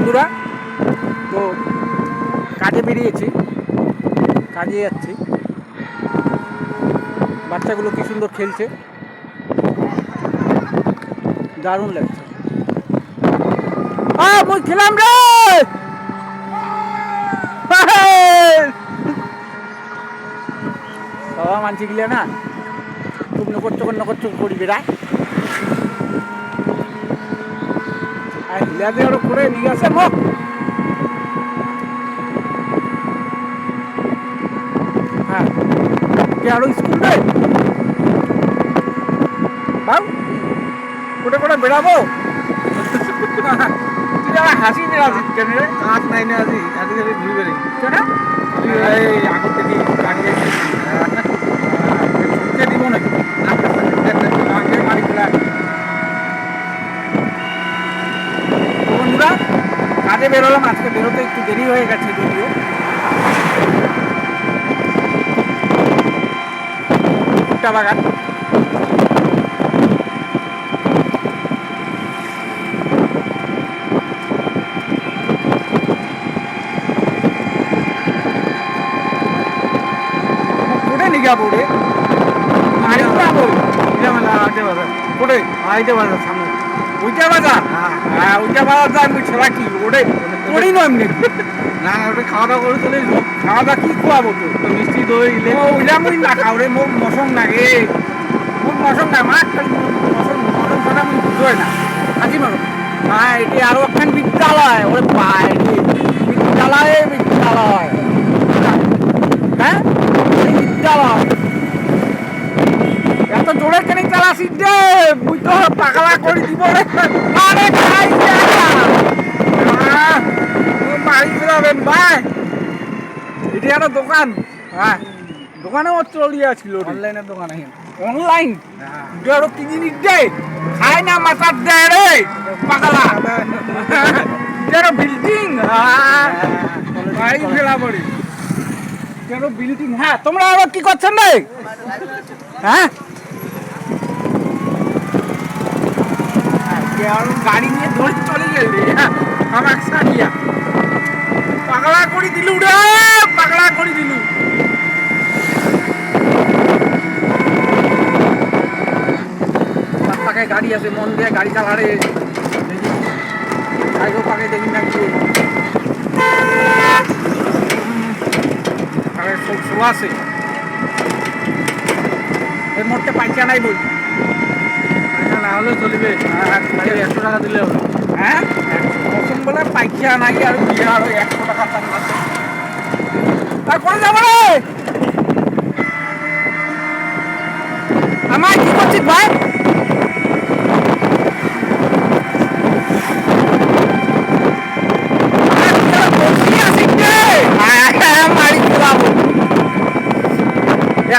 বন্ধুরা, তো কাজে বেরিয়েছি, কাজে যাচ্ছি। বাচ্চাগুলো কি সুন্দর খেলছে। দারুণ লাগছে। খেলাম রে! বাবা, মানছি গিলে না? খুব নকর, চকর নকর চকর করবি রা আর আরও করে নিয়ে আসে মোক হ্যাঁ। কে আরও স্কুল রে বাউ। কোটে কোটে বেড়াবো। তুই আমার হাসি বেড়াছিস কেন রে? কাজ নাই না আজি আজি ঘুরি বেড়ি কেন? এই আগর থেকে গাড়ি কে দিব নাকি আগে মারি ফেলা তো বন্ধুরা কাজে বেরোলাম আজকে বেরোতে একটু দেরি হয়ে গেছে যদিও। ভুট্টা বাগান। যাব রে? আরে যাব আইতে পারবে সামনে। বাজার? হ্যাঁ। হ্যাঁ উইটা বাজার যায় আমি ছেড়া কি? করি না এমনি। না ওটা খাওয়া দাওয়া করে চলে খাওয়া দাওয়া কি খোয়াবো তো তো মিষ্টি দই ইলে ও উইলা না খাও রে মোক মশং লাগে মোক মশং না মাছ খালি মশং মশং ছাড়া মুই বুঝোই না। আজি মারো। হ্যাঁ এটি একখান বিদ্যালয়। ওরে পায় বিদ্যালয়ে বিদ্যালয়। হ্যাঁ? বিদ্যালয়। এত জোরে কেন চালাসি রে? মুই তো পাগলা করে দিব। রে আরে খাই ভাই। এটি একটা দোকান। হ্যাঁ দোকানেও চলিয়া ছিল অনলাইনের দোকান অনলাইন? আরও কি জিনিস দে খায় না মাথার দেয় রে। পাগলা। যেন বিল্ডিং ভাই ফেলা পড়ি। যেন বিল্ডিং হ্যাঁ তোমরা আবার কি করছেন রে? হ্যাঁ? কে আর গাড়ি নিয়ে ধরে চলে গেলে আমার সারিয়া পাগলা করে দিলু রে, পাগলা করে দিলু। চার পাকায় গাড়ি আছে, মন দিয়ে গাড়ি চালারে গাড়িও পাকে দেখি না কি। আছে। এর মোটে পাইচা নাই এটা হ্যাঁ, একশো টাকা দিলে হবে হ্যাঁ আর আরও একশো টাকা মাত্র তারপরে যাব আমার কি করছিস ভাই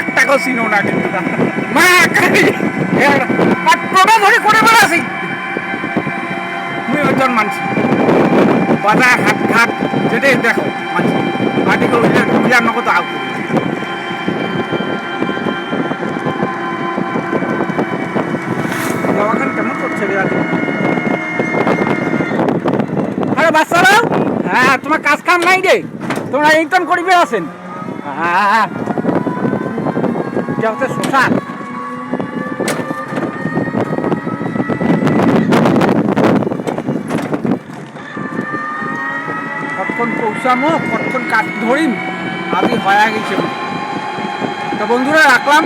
একটা কষিনো না কিন্তু মা কালি টোটো ধরে করে বেড়াছি মুই ওজন মানছি বাজার হাট ঘাট যেটাই দেখো মানছি আর্টিকেল উইলার নগদ আউ বাবাখান কেমন করছে রে আজকে আরে বাচ্চারা হ্যাঁ তোমার কাজ কাম নাই রে। তোমরা ইনকাম করিবে আছেন। হ্যাঁ কতক্ষণ পৌঁছামো কতক্ষণ কাট ধরিম আমি হয়ে গেছে। তো বন্ধুরা রাখলাম।